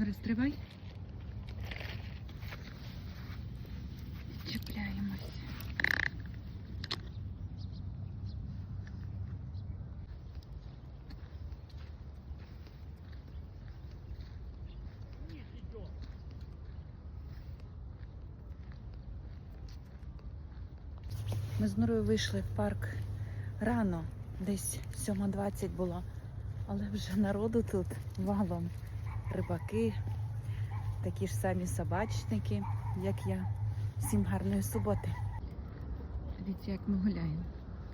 Не розтривай. Чіпляємось. Ми з Нурою вийшли в парк рано, десь 7.20 було, але вже народу тут валом. Рибаки, такі ж самі собачники, як я. Всім гарної суботи. Дивіться, як ми гуляємо.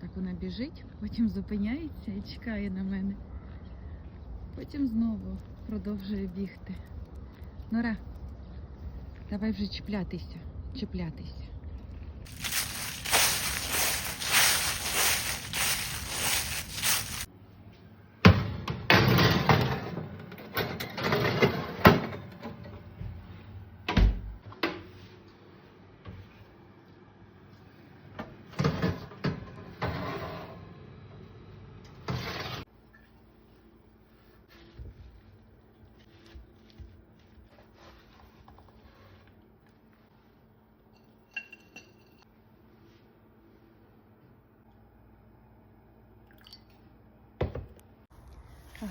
Так вона біжить, потім зупиняється і чекає на мене. Потім знову продовжує бігти. Нора, давай вже чіплятися, чіплятися.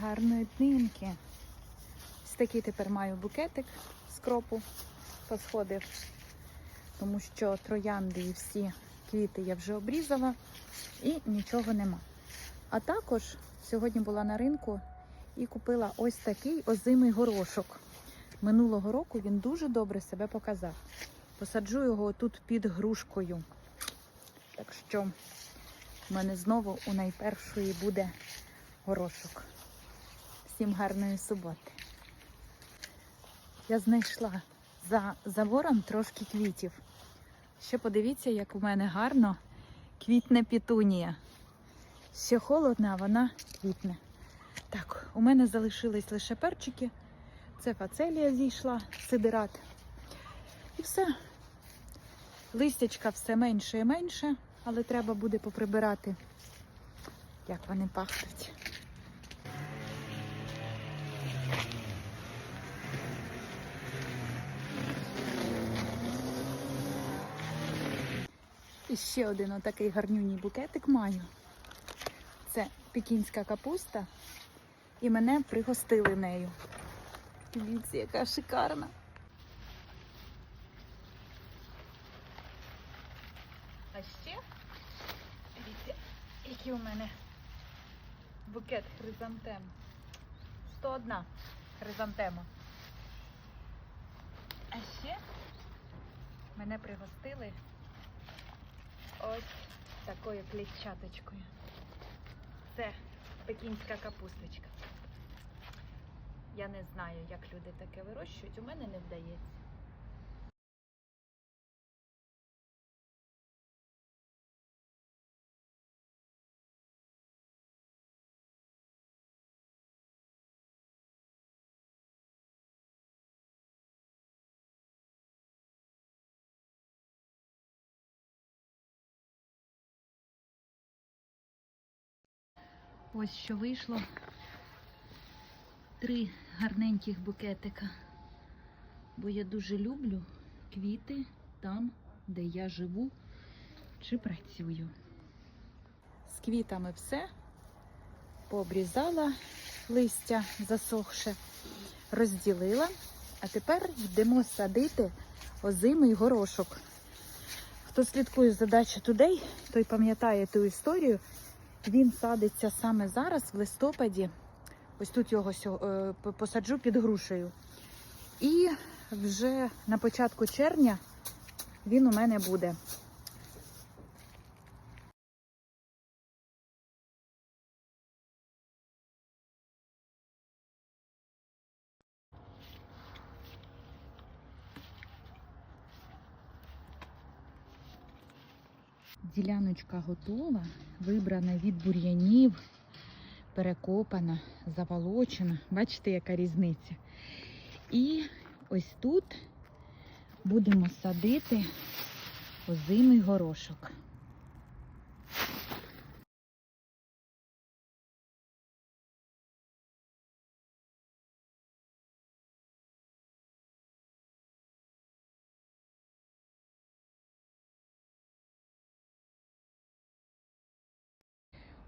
Гарної днинки. Ось такий тепер маю букетик з кропу посходив, тому що троянди і всі квіти я вже обрізала і нічого нема. А також сьогодні була на ринку і купила ось такий озимий горошок. Минулого року він дуже добре себе показав. Посаджу його тут під грушкою. Так що в мене знову у найпершої буде горошок. Всім гарної суботи. Я знайшла за забором трошки квітів. Ще подивіться, як у мене гарно квітне пітунія. Ще холодно, а вона квітне. Так, у мене залишились лише перчики. Це фацелія зійшла, сидират. І все. Листячка все менше і менше, але треба буде поприбирати, як вони пахнуть. І ще один отакий гарнюній букетик маю. Це пекінська капуста. І мене пригостили нею. Дивіться, яка шикарна. А ще дивіться, який у мене букет хризантем. 101 хризантема. А ще мене пригостили ось такою клітчаточкою. Це пекінська капусточка. Я не знаю, як люди таке вирощують, у мене не вдається. Ось що вийшло. Три гарненьких букетика. Бо я дуже люблю квіти там, де я живу чи працюю. З квітами все. Пообрізала листя засохше, розділила. А тепер йдемо садити озимий горошок. Хто слідкує за Дача Today, той пам'ятає ту історію. Він садиться саме зараз, в листопаді. Ось тут його е, посаджу під грушею. І вже на початку червня він у мене буде. Діляночка готова, вибрана від бур'янів, перекопана, заволочена. Бачите, яка різниця. І ось тут будемо садити озимий горошок.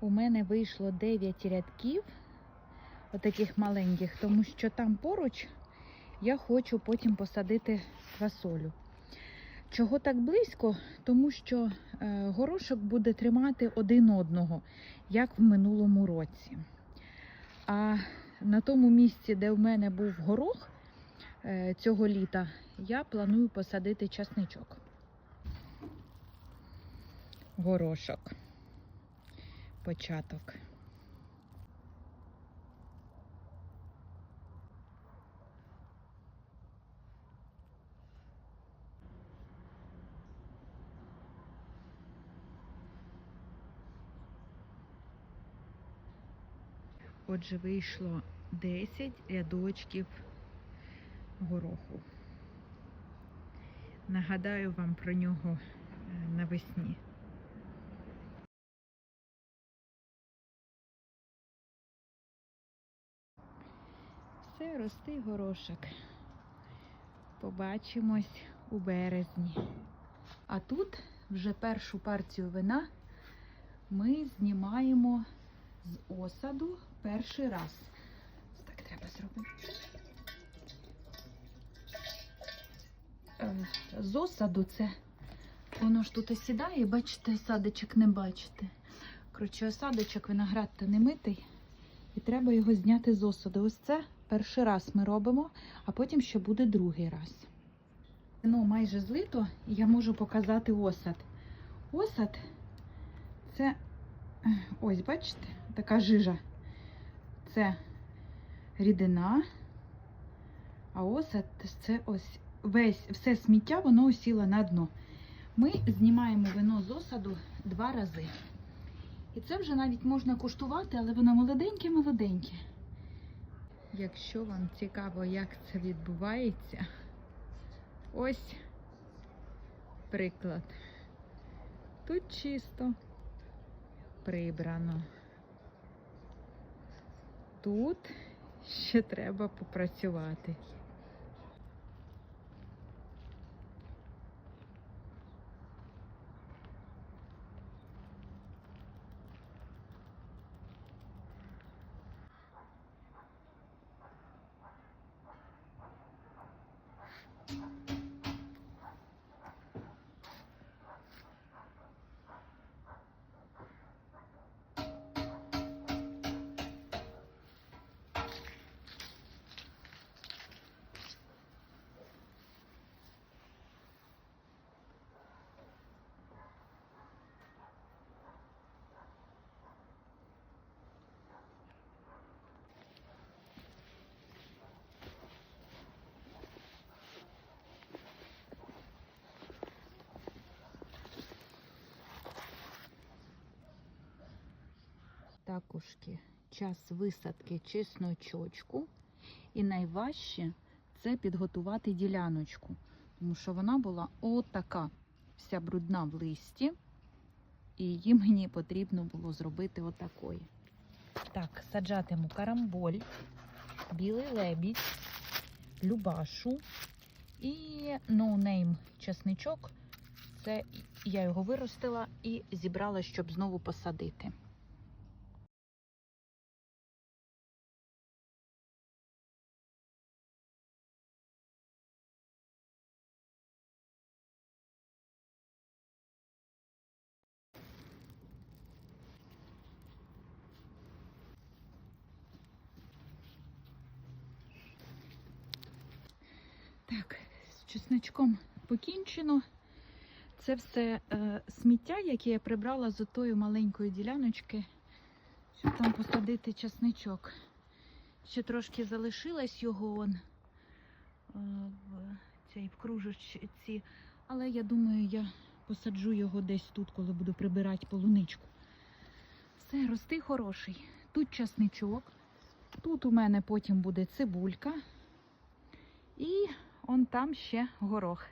У мене вийшло 9 рядків, отаких маленьких, тому що там поруч я хочу потім посадити квасолю. Чого так близько? Тому що е, горошок буде тримати один одного, як в минулому році. А на тому місці, де в мене був горох е, цього літа, я планую посадити часничок. Горошок. Початок. Отже, вийшло 10 рядочків гороху. Нагадаю вам про нього е, навесні. Все, рости горошок. Побачимось у березні. А тут вже першу партію вина ми знімаємо з осаду перший раз. Так треба зробити. Е, З осаду це воно ж тут осідає, бачите, осадочок не бачите. Коротше, осадочок виноград та не митий, і треба його зняти з осаду. Ось це перший раз ми робимо, а потім ще буде другий раз. Вино майже злито, і я можу показати осад. Осад це ось, бачите, така жижа. Це рідина, а осад це ось весь все сміття, воно осіло на дно. Ми знімаємо вино з осаду два рази. І це вже навіть можна куштувати, але воно молоденьке-молоденьке. Якщо вам цікаво, як це відбувається, ось приклад. Тут чисто прибрано. Тут ще треба попрацювати. Такожки час висадки чесночочку. І найважче це підготувати діляночку, тому що вона була отака, вся брудна в листі, і її мені потрібно було зробити отакої. Так, саджатиму карамболь, білий лебідь, любашу і ноунейм чесничок. Це я його виростила і зібрала, щоб знову посадити. Так, з чесночком покінчено. Це все е, сміття, яке я прибрала з отої маленької діляночки, щоб там посадити чесничок. Ще трошки залишилось його он, е, в цій кружечці, але я думаю, я посаджу його десь тут, коли буду прибирати полуничку. Все, рости хороший. Тут чесничок, тут у мене потім буде цибулька. І он там ще горох.